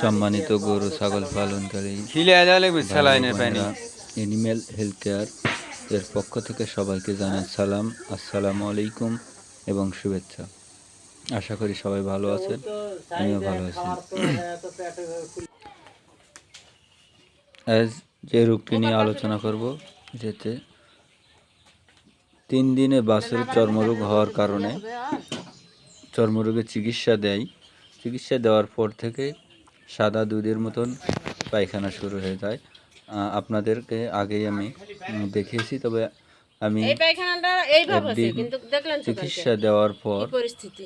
সম্মানিত গরু ছাগল পালনকারী এনিম্যাল হেলথ কেয়ার এর পক্ষ থেকে সবাইকে জানাই সালাম আসসালামু আলাইকুম এবং শুভেচ্ছা। আশা করি সবাই ভালো আছেন আমিও ভালো আছি। আজ যে রোগটি নিয়ে আলোচনা করব যেতে তিন দিনে বাছুরের চর্মরোগ হওয়ার কারণে চর্মরোগের চিকিৎসা দেয়। চিকিৎসা দেওয়ার পর থেকে সাদা দুধের মতন পায়খানা শুরু হয়ে যায়। আপনাদেরকে আগেই আমি দেখিয়েছি তবে আমি এই পায়খানাটা এইভাবে আছে একদিন কিন্তু দেখলেন তো কালকে। চিকিৎসা দেওয়ার পর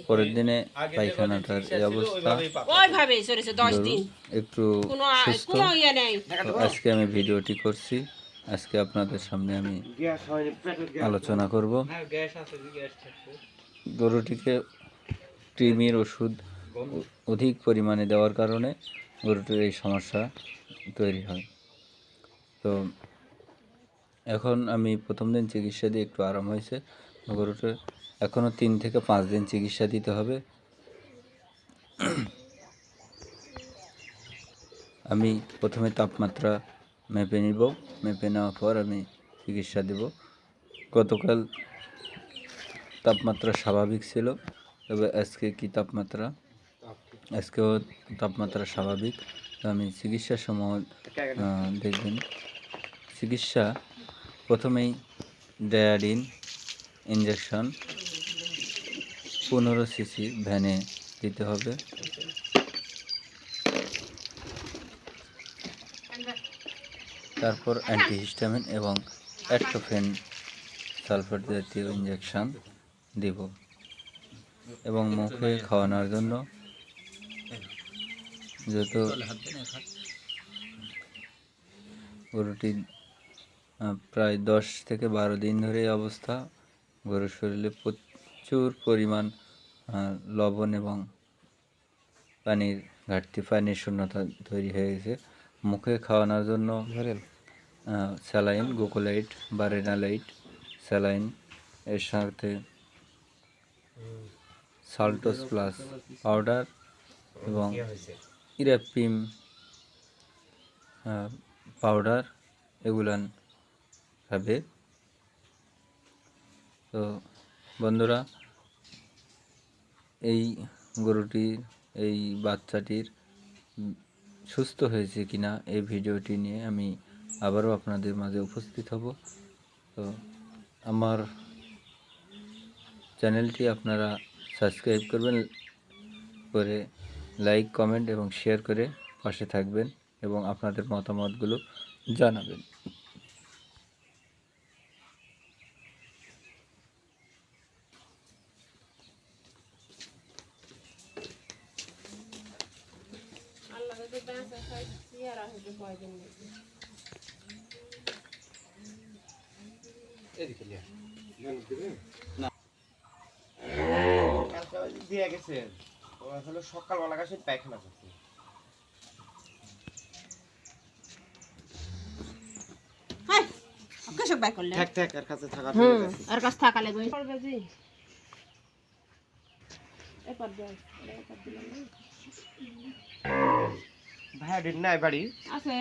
পরের দিনে পায়খানাটার এই অবস্থা। ওইভাবেই চলেছে দশ দিন। একটু সুস্থ। কোনো ইয়ে আজকে আমি ভিডিওটি করছি। আজকে আপনাদের সামনে আমি আলোচনা করব। গরুটিকে কৃমির ওষুধ অধিক পরিমাণে দেওয়ার কারণে গরুটির এই সমস্যা তৈরি হয়। তো এখন আমি প্রথম দিন চিকিৎসা দিয়ে একটু আরাম হয়েছে। গরুটার এখনও তিন থেকে পাঁচ দিন চিকিৎসা দিতে হবে। আমি প্রথমে তাপমাত্রা মেপে নিব। মেপে নেওয়ার পর আমি চিকিৎসা দেব। গতকাল তাপমাত্রা স্বাভাবিক ছিল। তবে আজকে কি তাপমাত্রা? আজকেও তাপমাত্রা স্বাভাবিক। আমি চিকিৎসা সময় দেখবেন। চিকিৎসা প্রথমেই ডায়াডিন ইঞ্জেকশন পনেরো সিসি ভ্যানে দিতে হবে। তারপর অ্যান্টিহিস্টামিন এবং অ্যাট্রোফেন সালফেট জাতীয় ইঞ্জেকশন দিব। এবং মুখে খাওয়ানোর জন্য যত গরুটি প্রায় দশ থেকে বারো দিন ধরে এই অবস্থা। গরুর শরীরে প্রচুর পরিমাণ লবণ এবং পানির ঘাটতি পানির শূন্যতা তৈরি হয়ে গেছে। মুখে খাওয়ানোর জন্য স্যালাইন গোকোলাইট বারেনালাইট স্যালাইন। এর সাথে সাল্টোস প্লাস পাউডার এবং ইরাপিম পাউডার এগুলান খাবে। তো বন্ধুরা, এই গরুটির এই বাচ্চাটির সুস্থ হয়েছে কিনা এই ভিডিওটি নিয়ে আমি আবারও আপনাদের মাঝে উপস্থিত হব। তো আমার চ্যানেলটি আপনারা সাবস্ক্রাইব করবেন, করে লাইক কমেন্ট এবং শেয়ার করে পাশে থাকবেন এবং আপনাদের মতামতগুলো জানাবেন। দিয়ে গেছে ও আসলে সকালবেলা গেছে পায়খানা করছে। হাই, কৃষক বাই করলে ঠেক ঠেক এর কাছে থাকা হুম আর কাছ থাকা লাগবে পড়বে জি এরপর দাও এরপর দিলাম না। ভাইয়া ডিন নাই বাড়ি আছে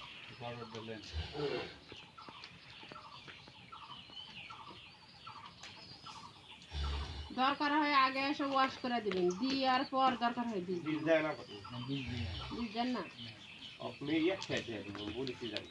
দরকার হয় আগে এসে ওয়াশ করে দিবেন। দিয়ার পর দরকার হয় দিন। বীজ যায় না কত? যায় না। আপনি এক খেতে খেয়েছে বলেছি যাই